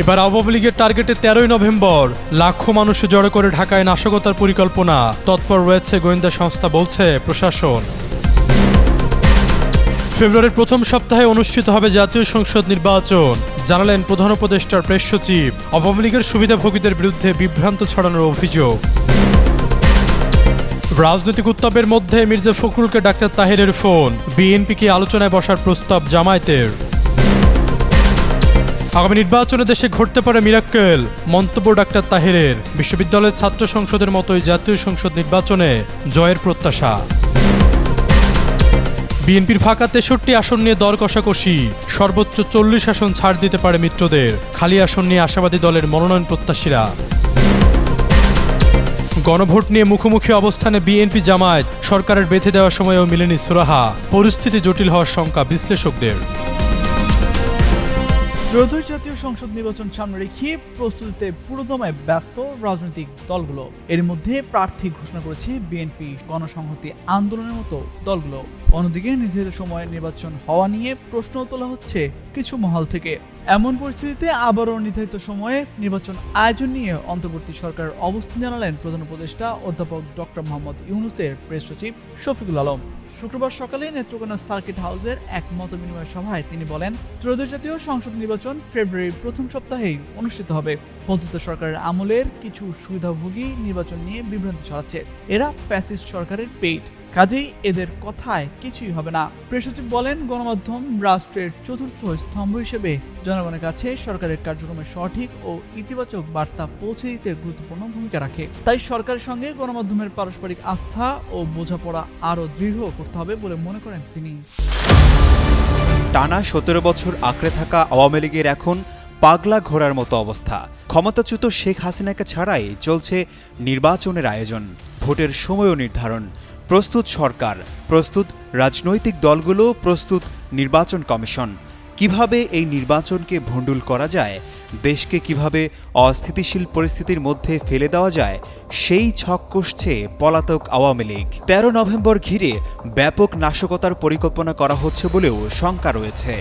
এবার আওয়ামী লীগের টার্গেটে তেরোই নভেম্বর, লাখো মানুষ জড়ো করে ঢাকায় নাশকতার পরিকল্পনা। তৎপর রয়েছে গোয়েন্দা সংস্থা বলছে প্রশাসন। ফেব্রুয়ারির প্রথম সপ্তাহে অনুষ্ঠিত হবে জাতীয় সংসদ নির্বাচন, জানালেন প্রধান উপদেষ্টার প্রেস সচিব। আওয়ামী লীগের সুবিধাভোগীদের বিরুদ্ধে বিভ্রান্ত ছড়ানোর অভিযোগ। রাজনৈতিক উত্তাপের মধ্যে মির্জা ফখরুলকে ডাক্তার তাহেরের ফোন, বিএনপিকে আলোচনায় বসার প্রস্তাব জামায়াতের। আগামী নির্বাচনে দেশে ঘটতে পারে মিরাক্কেল, মন্তব্য ডাক্তার তাহেরের। বিশ্ববিদ্যালয়ের ছাত্র সংসদের মতোই জাতীয় সংসদ নির্বাচনে জয়ের প্রত্যাশা। বিএনপির ফাঁকা তেষট্টি আসন নিয়ে দর কষাকষি। সর্বোচ্চ চল্লিশ আসন ছাড় দিতে পারে মিত্রদের। খালি আসন নিয়ে আশাবাদী দলের মনোনয়ন প্রত্যাশীরা। গণভোট নিয়ে মুখোমুখি অবস্থানে বিএনপি জামায়াত। সরকারের বেঁধে দেওয়ার সময়ও মিলেনি সুরাহা। পরিস্থিতি জটিল হওয়ার শঙ্কা বিশ্লেষকদের। ত্রয়োদশ জাতীয় সংসদ নির্বাচন সামনে রেখে প্রস্তুতিতে পুরোদমায় ব্যস্ত রাজনৈতিক দলগুলো। এর মধ্যে প্রার্থী ঘোষণা করেছে বিএনপি গণসংহতি আন্দোলনের মতো দলগুলো। অন্যদিকে নির্ধারিত সময়ে নির্বাচন হওয়া নিয়ে প্রশ্ন তোলা হচ্ছে কিছু মহল থেকে। এমন পরিস্থিতিতে আবারও নির্ধারিত সময়ে নির্বাচন আয়োজন নিয়ে অন্তর্বর্তী সরকারের অবস্থান জানালেন প্রধান উপদেষ্টা অধ্যাপক ডক্টর মোহাম্মদ ইউনুসের প্রেস সচিব শফিকুল আলম। শুক্রবার সকালে নেত্রকোনা সার্কিট হাউসের এক মত বিনিময় সভায় তিনি বলেন, ত্রয়োদশ জাতীয় সংসদ নির্বাচন ফেব্রুয়ারির প্রথম সপ্তাহেই অনুষ্ঠিত হবে। বন্ধুত্ব সরকারের আমলের কিছু সুবিধাভোগী নির্বাচন নিয়ে বিভ্রান্তি ছড়াচ্ছে। এরা ফ্যাসিস্ট সরকারের পেট। কাজেই এদের কথায় কিছুই হবে না। প্রেস সচিব বলেন, গণমাধ্যম রাষ্ট্রের চতুর্থ স্তম্ভ হিসেবে জনগণের কাছে সরকারের কার্যক্রমের সঠিক ও ইতিবাচক বার্তা পৌঁছে দিতে গুরুত্বপূর্ণ ভূমিকা রাখে। তাই সরকারের সঙ্গে গণমাধ্যমের পারস্পরিক আস্থা ও বোঝাপড়া আরও দৃঢ় করতে হবে বলে মনে করেন তিনি। টানা সতেরো বছর আঁকড়ে থাকা আওয়ামী লীগের এখন পাগলা ঘোরার মতো অবস্থা। ক্ষমতাচ্যুত শেখ হাসিনাকে ছাড়াই চলছে নির্বাচনের আয়োজন। ভোটের সময়ও নির্ধারণ। প্রস্তুত সরকার, প্রস্তুত রাজনৈতিক দলগুলো, প্রস্তুত নির্বাচন কমিশন। কীভাবে এই নির্বাচনকে ভণ্ডুল করা যায়, দেশকে কীভাবে অস্থিতিশীল পরিস্থিতির মধ্যে ফেলে দেওয়া যায়, সেই ছক কষছে পলাতক আওয়ামী লীগ। তেরো নভেম্বর ঘিরে ব্যাপক নাশকতার পরিকল্পনা করা হচ্ছে বলেও শঙ্কা রয়েছে।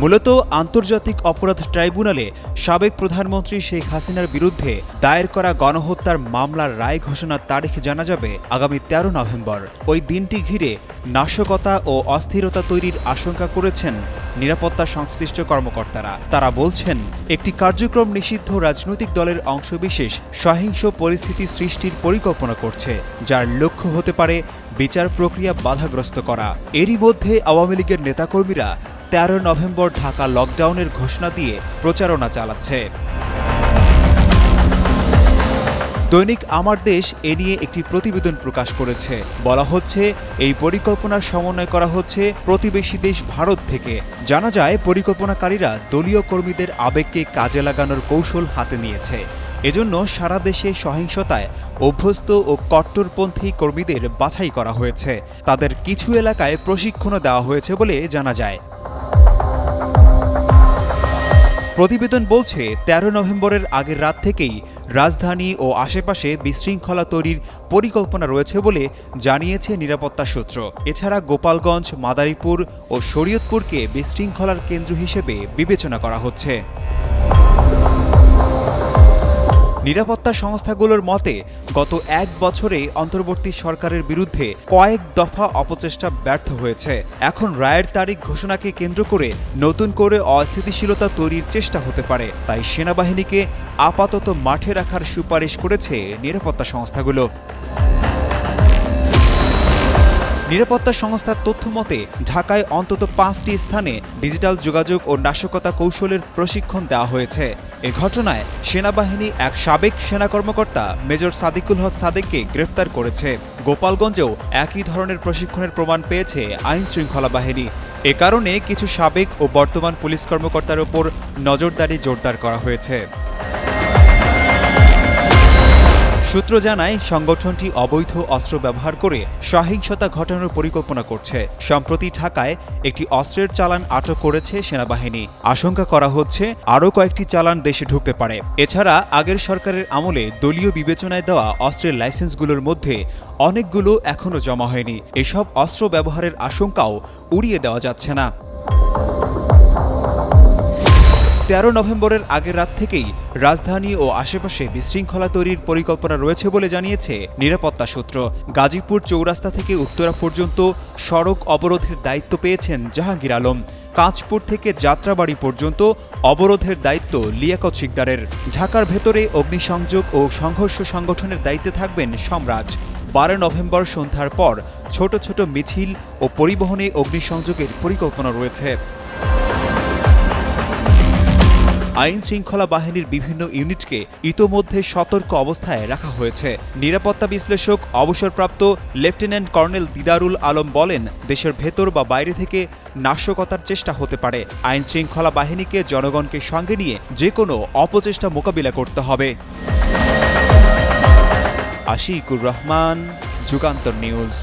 মূলত আন্তর্জাতিক অপরাধ ট্রাইব্যুনালে সাবেক প্রধানমন্ত্রী শেখ হাসিনার বিরুদ্ধে দায়ের করা গণহত্যার মামলার রায় ঘোষণার তারিখ জানা যাবে আগামী তেরো নভেম্বর। ওই দিনটি ঘিরে নাশকতা ও অস্থিরতা তৈরির আশঙ্কা করেছেন নিরাপত্তা সংশ্লিষ্ট কর্মকর্তারা। তারা বলছেন, একটি কার্যক্রম নিষিদ্ধ রাজনৈতিক দলের অংশবিশেষ সহিংস পরিস্থিতি সৃষ্টির পরিকল্পনা করছে, যার লক্ষ্য হতে পারে বিচার প্রক্রিয়া বাধাগ্রস্ত করা। এরই মধ্যে আওয়ামী লীগের নেতাকর্মীরা তেরো নভেম্বর ঢাকা লকডাউনের ঘোষণা দিয়ে প্রচারণা চালাচ্ছে। দৈনিক আমার দেশ এ নিয়ে একটি প্রতিবেদন প্রকাশ করেছে। বলা হচ্ছে, এই পরিকল্পনার সমন্বয় করা হচ্ছে প্রতিবেশী দেশ ভারত থেকে। জানা যায়, পরিকল্পনাকারীরা দলীয় কর্মীদের আবেগকে কাজে লাগানোর কৌশল হাতে নিয়েছে। এজন্য সারা দেশে সহিংসতায় অভ্যস্ত ও কট্টরপন্থী কর্মীদের বাছাই করা হয়েছে। তাদের কিছু এলাকায় প্রশিক্ষণও দেওয়া হয়েছে বলে জানা যায়। প্রতিবেদন বলছে, তেরো নভেম্বরের আগের রাত থেকেই রাজধানী ও আশেপাশে বিশৃঙ্খলা তৈরির পরিকল্পনা রয়েছে বলে জানিয়েছে নিরাপত্তা সূত্র। এছাড়া গোপালগঞ্জ, মাদারীপুর ও শরীয়তপুরকে বিশৃঙ্খলার কেন্দ্র হিসেবে বিবেচনা করা হচ্ছে। নিরাপত্তা সংস্থাগুলোর মতে, গত এক বছরে অন্তর্বর্তী সরকারের বিরুদ্ধে কয়েক দফা অপচেষ্টা ব্যর্থ হয়েছে। এখন রায়ের তারিখ ঘোষণাকে কেন্দ্র করে নতুন করে অস্থিতিশীলতা তৈরির চেষ্টা হতে পারে। তাই সেনাবাহিনীকে আপাতত মাঠে রাখার সুপারিশ করেছে নিরাপত্তা সংস্থাগুলো। নিরাপত্তা সংস্থার তথ্য মতে, ঢাকায় অন্তত পাঁচটি স্থানে ডিজিটাল যোগাযোগ ও নাশকতা কৌশলের প্রশিক্ষণ দেওয়া হয়েছে। এ ঘটনায় সেনাবাহিনী এক সাবেক সেনা কর্মকর্তা মেজর সাদিকুল হক সাদেককে গ্রেফতার করেছে। গোপালগঞ্জেও একই ধরনের প্রশিক্ষণের প্রমাণ পেয়েছে আইন শৃঙ্খলা বাহিনী। এ কারণে কিছু সাবেক ও বর্তমান পুলিশ কর্মকর্তার ওপর নজরদারি জোরদার করা হয়েছে। সূত্র জানায়, সংগঠনটি অবৈধ অস্ত্র ব্যবহার করে সহিংসতা ঘটানোর পরিকল্পনা করছে। সম্প্রতি ঢাকায় একটি অস্ত্রের চালান আটক করেছে সেনাবাহিনী। আশঙ্কা করা হচ্ছে, আরও কয়েকটি চালান দেশে ঢুকতে পারে। এছাড়া, আগের সরকারের আমলে দলীয় বিবেচনায় দেওয়া অস্ত্রের লাইসেন্সগুলোর মধ্যে অনেকগুলো এখনও জমা হয়নি। এসব অস্ত্র ব্যবহারের আশঙ্কাও উড়িয়ে দেওয়া যাচ্ছে না। তেরো নভেম্বরের আগের রাত থেকেই রাজধানী ও আশেপাশে বিশৃঙ্খলা তৈরির পরিকল্পনা রয়েছে বলে জানিয়েছে নিরাপত্তা সূত্র। গাজীপুর চৌরাস্তা থেকে উত্তরা পর্যন্ত সড়ক অবরোধের দায়িত্ব পেয়েছেন জাহাঙ্গীর আলম। কাঁচপুর থেকে যাত্রাবাড়ি পর্যন্ত অবরোধের দায়িত্ব লিয়াকত শিকদারের। ঢাকার ভেতরে অগ্নিসংযোগ ও সংঘর্ষ সংগঠনের দায়িত্বে থাকবেন সম্রাজ বারো নভেম্বর সন্ধ্যার পর ছোট ছোট মিছিল ও পরিবহনে অগ্নিসংযোগের পরিকল্পনা রয়েছে। আইন শৃঙ্খলা বাহিনীর বিভিন্ন ইউনিটকে ইতোমধ্যে সতর্ক অবস্থায় রাখা হয়েছে। নিরাপত্তা বিশ্লেষক, অবসরপ্রাপ্ত লেফটেন্যান্ট কর্নেল দিদারুল আলম বলেন, দেশের ভেতর বা বাইরে থেকে নাশকতার চেষ্টা হতে পারে। আইন শৃঙ্খলা বাহিনীকে জনগণকে সঙ্গে নিয়ে যে কোনো অপচেষ্টা মোকাবিলা করতে হবে। আশিকুর রহমান, যুগান্তর নিউজ.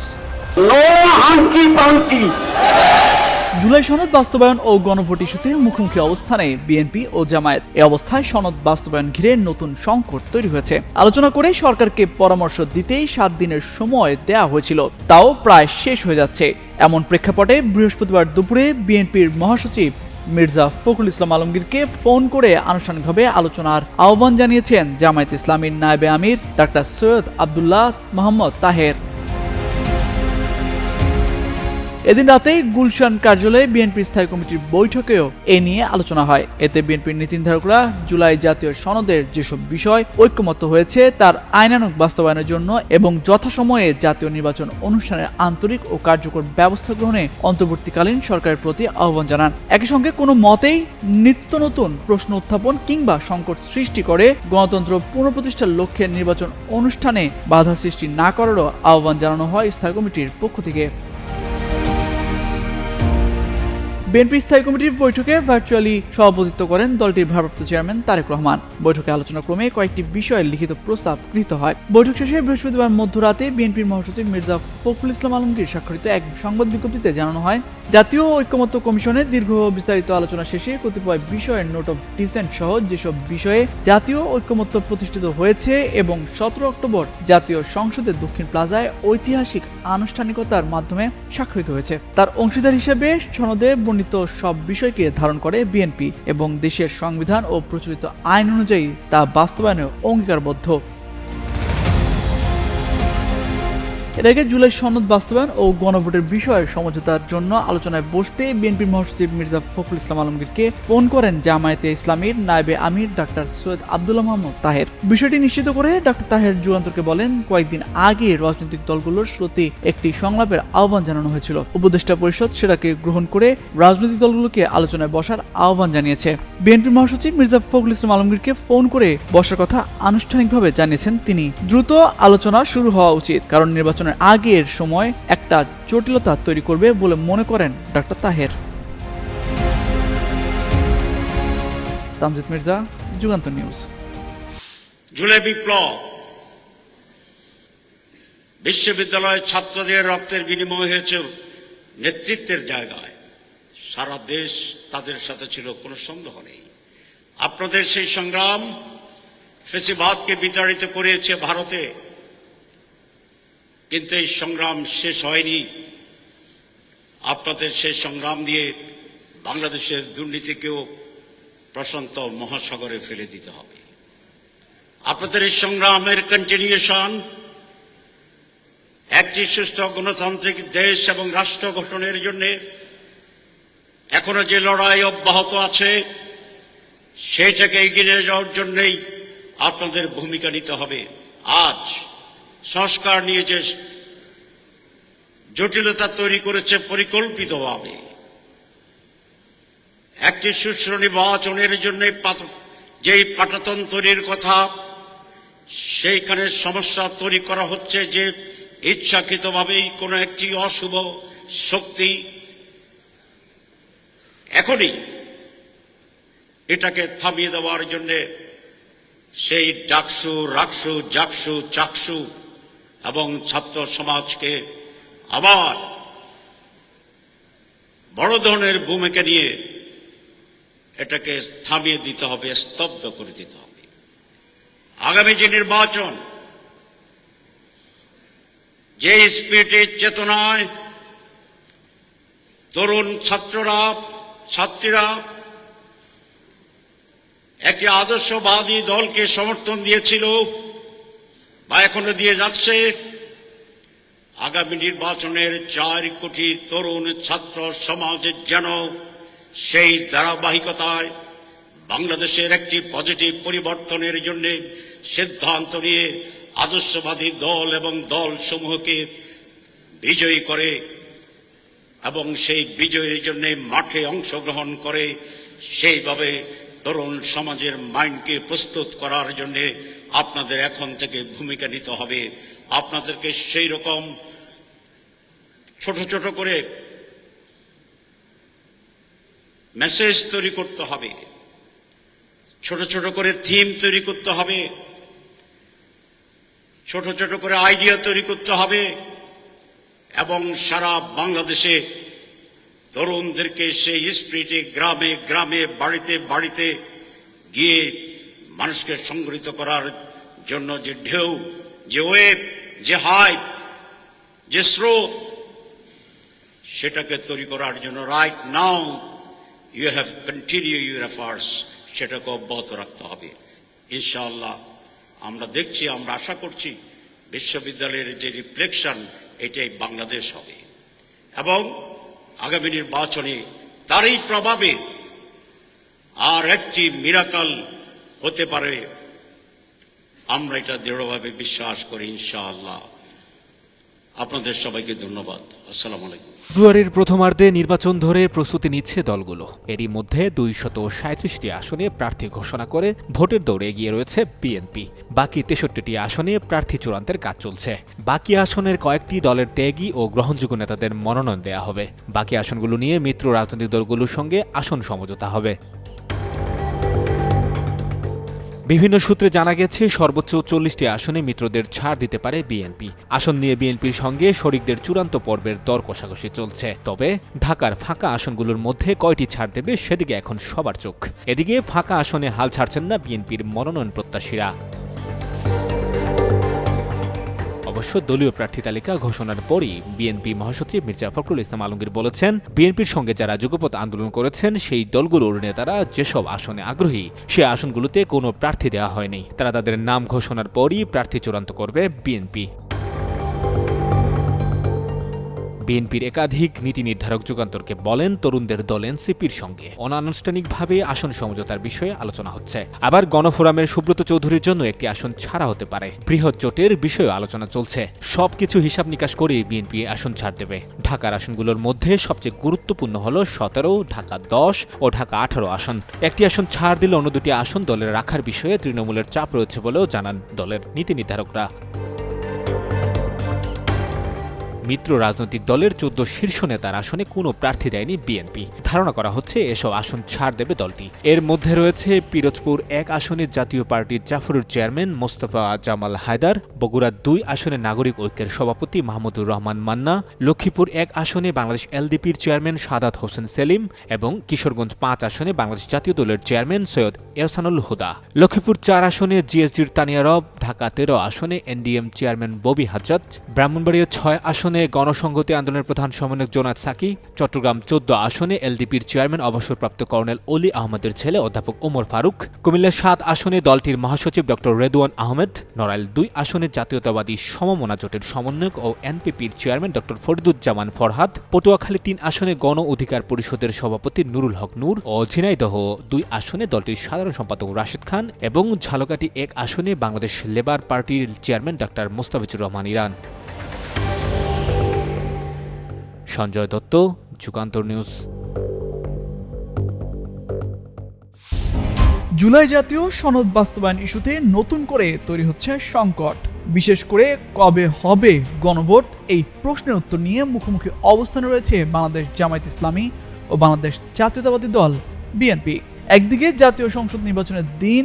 জুলাই সনদ বাস্তবায়ন ও গণভোট ইস্যুতে মুখোমুখি অবস্থানে বিএনপি ও জামায়াত। এ অবস্থায় সনদ বাস্তবায়ন ঘিরে নতুন সংকট তৈরি হয়েছে। আলোচনা করে সরকারকে পরামর্শ দিতেই সাত দিনের সময় দেয়া হয়েছিল। তাও প্রায় শেষ হয়ে যাচ্ছে। এমন প্রেক্ষাপটে বৃহস্পতিবার দুপুরে বিএনপির মহাসচিব মির্জা ফখরুল ইসলাম আলমগীরকে ফোন করে আনুষ্ঠানিকভাবে আলোচনার আহ্বান জানিয়েছেন জামায়াত ইসলামীর নায়েবে আমির, ডাক্তার সৈয়দ আবদুল্লাহ মোহাম্মদ তাহের। এদিন রাতে গুলশান কার্যালয়ে বিএনপি স্থায়ী কমিটির বৈঠকেও এ নিয়ে আলোচনা হয়। এতে বিএনপির নীতি নির্ধারকরা জুলাই জাতীয় সনদের যেসব বিষয় ঐক্যমত্য হয়েছে, তার আইনানুগ বাস্তবায়নের জন্য এবং যথাসময়ে জাতীয় নির্বাচন অনুষ্ঠানের আন্তরিক ও কার্যকর ব্যবস্থা গ্রহণে অন্তর্বর্তীকালীন সরকারের প্রতি আহ্বান জানান। একই সঙ্গে কোনো মতেই নিত্য নতুন প্রশ্ন উত্থাপন কিংবা সংকট সৃষ্টি করে গণতন্ত্র পুনঃপ্রতিষ্ঠার লক্ষ্যে নির্বাচন অনুষ্ঠানে বাধা সৃষ্টি না করারও আহ্বান জানানো হয় স্থায়ী কমিটির পক্ষ থেকে। বিএনপি স্থায়ী কমিটির বৈঠকে ভার্চুয়ালি সভাপতিত্ব করেন দলটির ভারপ্রাপ্ত চেয়ারম্যান তারেক রহমান। বৈঠকে আলোচনা ক্রমে কয়েকটি বিষয়ে লিখিত প্রস্তাব গৃহীত হয়। বৈঠক শেষে বৃহস্পতিবার মধ্যরাতে বিএনপির মহাসচিব মির্জা ফখরুল ইসলাম আলমগীর স্বাক্ষরিত এক সংবাদ বিজ্ঞপ্তিতে জানানো হয়, জাতীয় ঐক্যমত্য কমিশনে দীর্ঘ বিস্তারিত আলোচনা শেষে কতিপয় বিষয়ের নোট অফ ডিসেন্ট সহ যেসব বিষয়ে জাতীয় ঐক্যমত্য প্রতিষ্ঠিত হয়েছে এবং সতেরো অক্টোবর জাতীয় সংসদের দক্ষিণ প্লাজায় ঐতিহাসিক আনুষ্ঠানিকতার মাধ্যমে স্বাক্ষরিত হয়েছে। তার অংশীদার হিসেবে সনদে বর্ণিত সব বিষয়কে ধারণ করে বিএনপি এবং দেশের সংবিধান ও প্রচলিত আইন অনুযায়ী তা বাস্তবায়নে অঙ্গীকারবদ্ধ। এর আগে জুলাই সনদ বাস্তবায়ন ও গণভোটের বিষয়ে সমঝোতার জন্য আলোচনায় বসতে বিএনপির মহাসচিব মির্জা ফখরুল ইসলাম আলমগীরকে ফোন করেন জামায়াতে ইসলামীর নায়েবে আমির ডাক্তার সৈয়দ আব্দুল্লাহ মোহাম্মদ তাহের। বিষয়টি নিশ্চিত করে ডাক্তার তাহের যুগান্তরকে বলেন, কয়েকদিন আগে রাজনৈতিক দলগুলোর প্রতি একটি সংলাপের আহ্বান জানানো হয়েছিল। উপদেষ্টা পরিষদ সেটাকে গ্রহণ করে রাজনৈতিক দলগুলোকে আলোচনায় বসার আহ্বান জানিয়েছে। বিএনপির মহাসচিব মির্জা ফখরুল ইসলাম আলমগীরকে ফোন করে বসার কথা আনুষ্ঠানিকভাবে জানিয়েছেন তিনি। দ্রুত আলোচনা শুরু হওয়া উচিত, কারণ নির্বাচনের আগের সময় একটা জটিলতা তৈরি করবে বলে মনে করেন doctor Taher. Tamjid Mirza Jugantor news. July বিপ্লব। বিশ্ববিদ্যালয়ের ছাত্রদের রক্তের বিনিময় হয়েছে নেতৃত্বের জায়গায়। সারা দেশ তাদের সাথে ছিল, কোনো সন্দেহ নেই। আপনাদের সেই সংগ্রাম ফেসিবাদকে বিতাড়িত করিয়েছে ভারতে। কিন্তু এই সংগ্রাম শেষ হয়নি। আপনাদের সেই সংগ্রাম দিয়ে বাংলাদেশের দুর্নীতিকেও প্রশান্ত মহাসাগরে ফেলে দিতে হবে। আপনাদের এই সংগ্রামের কন্টিনিউশন একটি সুস্থ গণতান্ত্রিক দেশ এবং রাষ্ট্র গঠনের জন্য এখনও যে লড়াই অব্যাহত আছে, সেটাকে এগিয়ে যাওয়ার জন্যই আপনাদের ভূমিকা নিতে হবে। আজ সংস্কার নিয়ে যে জটিলতা তৈরি করেছে পরিকল্পিতভাবে। একটি সুষ্ঠু নির্বাচনের জন্য যেই পাটাতন তৈরির কথা, সেইখানে সমস্যা তৈরি করা হচ্ছে যে ইচ্ছাকৃতভাবেই কোনো একটি অশুভ শক্তি এখনই এটাকে থামিয়ে দেওয়ার জন্য সেই ডাকসু, রাকসু, জাকসু, চাকসু এবং ছাত্র সমাজকে আবার বড় ধরনের ভূমিকা নিয়ে এটাকে থামিয়ে দিতে হবে, স্তব্ধ করে দিতে হবে। আগামী যে নির্বাচন, যে স্পিরিটের চেতনায় তরুণ ছাত্ররা, ছাত্রীরা একটি আদর্শবাদী দলকে সমর্থন দিয়েছিল বা এখনও দিয়ে যাচ্ছে। আগামী নির্বাচনের চার কোটি তরুণ ছাত্র সমাজের যেন সেই ধারাবাহিকতায় বাংলাদেশের একটি পজিটিভ পরিবর্তনের জন্য সিদ্ধান্ত নিয়ে আদর্শবাদী দল এবং দল সমূহকে বিজয়ী করে এবং সেই বিজয়ের জন্য মাঠে অংশগ্রহণ করে সেইভাবে তরুণ সমাজের মাইন্ডকে প্রস্তুত করার জন্য আপনাদের এখন থেকে ভূমিকা নিতে হবে। আপনাদেরকে সেই রকম ছোট ছোট করে মেসেজ তৈরি করতে হবে। ছোট ছোট করে থিম তৈরি করতে হবে। ছোট ছোট করে আইডিয়া তৈরি করতে হবে। এবং সারা বাংলাদেশে তরুণদেরকে সেই স্পিরিটে গ্রামে গ্রামে, বাড়িতে বাড়িতে গিয়ে মানুষকে সংগঠিত করার জন্য যে ঢেউ, যে ওয়েব, যে হাই যে স্রোত, সেটাকে তৈরি করার জন্য right now you have continue your efforts সেটাকে অব্যাহত রাখতে হবে। ইনশাআল্লাহ, আমরা দেখছি, আমরা আশা করছি বিশ্ববিদ্যালয়ের যে রিফ্লেকশন এটাই বাংলাদেশ হবে। এবং আগামী নির্বাচনে তারই প্রভাবে আর একটি মিরাকাল হতে পারে। আমরা এটা দৃঢ়ভাবে বিশ্বাস করি, ইনশাআল্লাহ। আপনাদের সবাইকে ধন্যবাদ। আসসালামু আলাইকুম। ফেব্রুয়ারির প্রথমার্ধে নির্বাচন ধরে প্রস্তুতি নিচ্ছে দলগুলো। এরই মধ্যে দুইশত সাঁত্রিশটি আসনে প্রার্থী ঘোষণা করে ভোটের দৌড়ে এগিয়ে রয়েছে বিএনপি। বাকি তেষট্টিটি আসনে প্রার্থী চূড়ান্তের কাজ চলছে। বাকি আসনের কয়েকটি দলের ত্যাগী ও গ্রহণযোগ্য নেতাদের মনোনয়ন দেয়া হবে। বাকি আসনগুলো নিয়ে মিত্র রাজনৈতিক দলগুলোর সঙ্গে আসন সমঝোতা হবে। বিভিন্ন সূত্রে জানা গেছে, সর্বোচ্চ চল্লিশটি আসনে মিত্রদের ছাড় দিতে পারে বিএনপি। আসন নিয়ে বিএনপির সঙ্গে শরিকদের চূড়ান্ত পর্বের দর কষাকষি চলছে। তবে ঢাকার ফাঁকা আসনগুলোর মধ্যে কয়টি ছাড় দেবে সেদিকে এখন সবার চোখ। এদিকে ফাঁকা আসনে হাল ছাড়ছেন না বিএনপির মনোনয়ন প্রত্যাশীরা অবশ্য দলীয় প্রার্থী তালিকা ঘোষণার পরই বিএনপি মহাসচিব মির্জা ফখরুল ইসলাম আলমগীর বলেছেন, বিএনপির সঙ্গে যারা যুগপথ আন্দোলন করেছেন, সেই দলগুলোর নেতারা যেসব আসনে আগ্রহী, সে আসনগুলোতে কোনো প্রার্থী দেওয়া হয়নি। তারা তাদের নাম ঘোষণার পরই প্রার্থী চূড়ান্ত করবে বিএনপি। বিএনপির একাধিক নীতি নির্ধারক যুগান্তরকে বলেন তরুণদের দল এনসিপির সঙ্গে। অনানুষ্ঠানিকভাবে আসন সমঝোতার বিষয়ে আলোচনা হচ্ছে। আবার গণফোরামের সুব্রত চৌধুরীর জন্য একটি আসন ছাড়া হতে পারে। বৃহৎ জোটের বিষয়ে আলোচনা চলছে। সবকিছু হিসাব নিকাশ করে বিএনপি আসন ছাড় দেবে। ঢাকার আসনগুলোর মধ্যে সবচেয়ে গুরুত্বপূর্ণ হল সতেরো, ঢাকা দশ ও ঢাকা আঠারো আসন। একটি আসন ছাড় দিলে অন্য দুটি আসন দলের রাখার বিষয়ে তৃণমূলের চাপ রয়েছে বলেও জানান দলের নীতি নির্ধারকরা। মিত্র রাজনৈতিক দলের চোদ্দ শীর্ষ নেতার আসনে কোনো প্রার্থী দেয়নি বিএনপি। ধারণা করা হচ্ছে এসব আসন ছাড় দেবে দলটি। এর মধ্যে রয়েছে পিরোজপুর এক আসনে জাতীয় পার্টির জাফরুর চেয়ারম্যান মোস্তফা জামাল হায়দার বগুড়া দুই আসনে নাগরিক ঐক্যের সভাপতি মাহমুদুর রহমান মান্না, লক্ষ্মীপুর এক আসনে বাংলাদেশ এলডিপির চেয়ারম্যান সাদাত হোসেন সেলিম এবং কিশোরগঞ্জ পাঁচ আসনে বাংলাদেশ জাতীয় দলের চেয়ারম্যান সৈয়দ এহসানুল হুদা। লক্ষ্মীপুর চার আসনে জিএসডির তানিয়া রব, ঢাকা তেরো আসনে এনডিএম চেয়ারম্যান ববি হাজ্জাত ব্রাহ্মণবাড়িয়া ছয় আসনে গণসংহতি আন্দোলনের প্রধান সমন্বয়ক জোনাদ সাকি, চট্টগ্রাম চোদ্দ আসনে এলডিপির চেয়ারম্যান, অবসরপ্রাপ্ত কর্নেল অলি আহমদের ছেলে অধ্যাপক ওমর ফারুক কুমিল্লা সাত আসনে দলটির মহাসচিব ডক্টর রেদওয়ান আহমেদ, নড়াইল দুই আসনে জাতীয়তাবাদী সমমনা জোটের সমন্বয়ক ও এনপিপির চেয়ারম্যান ডক্টর ফরিদুজ্জামান ফরহাদ, পটুয়াখালী তিন আসনে গণ অধিকার পরিষদের সভাপতি নুরুল হক নূর ও ঝিনাইদহ দুই আসনে দলটির সাধারণ সম্পাদক রাশিদ খান এবং ঝালকাঠি এক আসনে বাংলাদেশ লেবার পার্টির chairman doctor Mostafizur Rahman Iran. Sanjay Datta, Jugantor news. July জাতীয় সনদ বাস্তবায়ন ইস্যুতে নতুন করে তৈরি হচ্ছে সংকট। বিশেষ করে কবে হবে গণভোট, এই প্রশ্নের উত্তর নিয়ে মুখোমুখি অবস্থানে রয়েছে বাংলাদেশ জামায়াত ইসলামী ও বাংলাদেশ জাতীয়তাবাদী দল, বিএনপি। একদিকে জাতীয় সংসদ নির্বাচনের দিন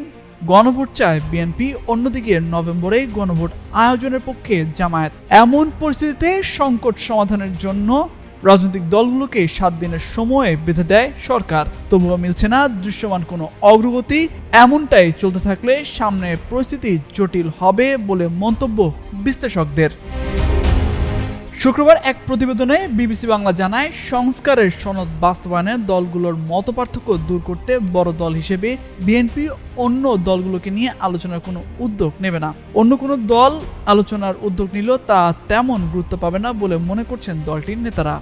গণভোট চায় বিএনপি, অন্যদিকে নভেম্বরে গণভোট আয়োজনের পক্ষে জামায়াত। এমন পরিস্থিতিতে সংকট সমাধানের জন্য রাজনৈতিক দলগুলোকে সাত দিনের সময়ে বেঁধে দেয় সরকার। তবুও মিলছে না দৃশ্যমান কোনো অগ্রগতি, এমনটাই চলতে থাকলে সামনে পরিস্থিতি জটিল হবে বলে মন্তব্য বিশ্লেষকদের। শুক্রবার এক প্রতিবেদনে বিবিসি বাংলা জানায়, সংস্কারের সনদ বাস্তবায়নে দলগুলোর মতপার্থক্য দূর করতে বড় দল হিসেবে বিএনপি অন্য দলগুলোকে নিয়ে আলোচনার কোনো উদ্যোগ নেবে না। অন্য কোনো দল আলোচনার উদ্যোগ নিল তা তেমন গুরুত্ব পাবে না বলে মনে করছেন দলটির নেতারা।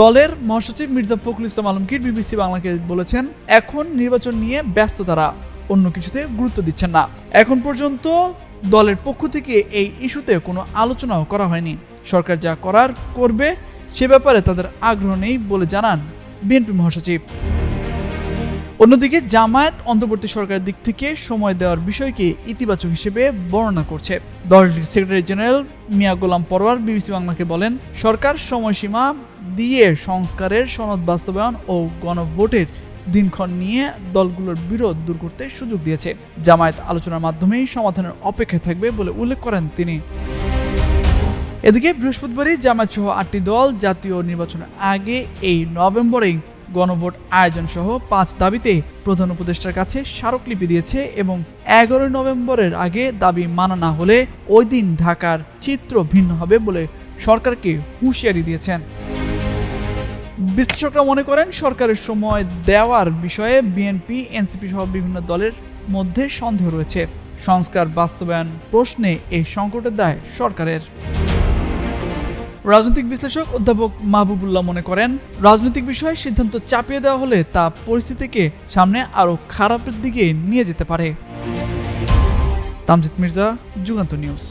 দলের মহাসচিব মির্জা ফখরুল ইসলাম আলমগীর বিবিসি বাংলাকে বলেছেন, এখন নির্বাচন নিয়ে ব্যস্ত তারা, অন্য কিছুতে গুরুত্ব দিচ্ছেন না। এখন পর্যন্ত দলের পক্ষ থেকে এই ইস্যুতে কোনো আলোচনাও করা হয়নি। সরকার যা করার করবে সে ব্যাপারে তাদের আগ্রহ নেই বলে জানান বিএনপি মহাসচিব। অন্যদিকে জামায়াত অন্তর্বর্তী সরকারের দিক থেকে সময় দেওয়ার বিষয়কে ইতিবাচক হিসেবে বর্ণনা করছে। দলটির secretary general Mia Golam Parwar BBC বাংলাকে বলেন, সরকার সময়সীমা দিয়ে সংস্কারের সনদ বাস্তবায়ন ও গণভোটের দিনক্ষণ নিয়ে দলগুলোর বিরোধ দূর করতে সুযোগ দিয়েছে। জামায়াত আলোচনার মাধ্যমেই সমাধানের অপেক্ষায় থাকবে বলে উল্লেখ করেন তিনি। এদিকে বৃহস্পতিবারই জামায়াত সহ আটটি দল জাতীয় নির্বাচনের আগে এই নভেম্বরেই গণভোট আয়োজন সহ পাঁচ দাবিতে প্রধান উপদেষ্টার কাছে স্মারকলিপি দিয়েছে এবং এগারোই নভেম্বরের আগে দাবি মানা না হলে ওই দিন ঢাকার চিত্র ভিন্ন হবে বলে সরকারকে হুঁশিয়ারি দিয়েছেন। বিশ্লেষকরা মনে করেন সরকারের সময় দেওয়ার বিষয়ে বিএনপি এনসিপি সহ বিভিন্ন দলের মধ্যে সন্দেহ রয়েছে। সংস্কার, বাস্তবায়ন প্রশ্নে এই সংকটের দায় সরকারের। রাজনৈতিক বিশ্লেষক অধ্যাপক মাহবুবুল্লাহ মনে করেন, রাজনৈতিক বিষয়ে সিদ্ধান্ত চাপিয়ে দেওয়া হলে তা পরিস্থিতিকে সামনে আরও খারাপের দিকে নিয়ে যেতে পারে। তামজিদ মির্জা, যুগান্ত নিউজ।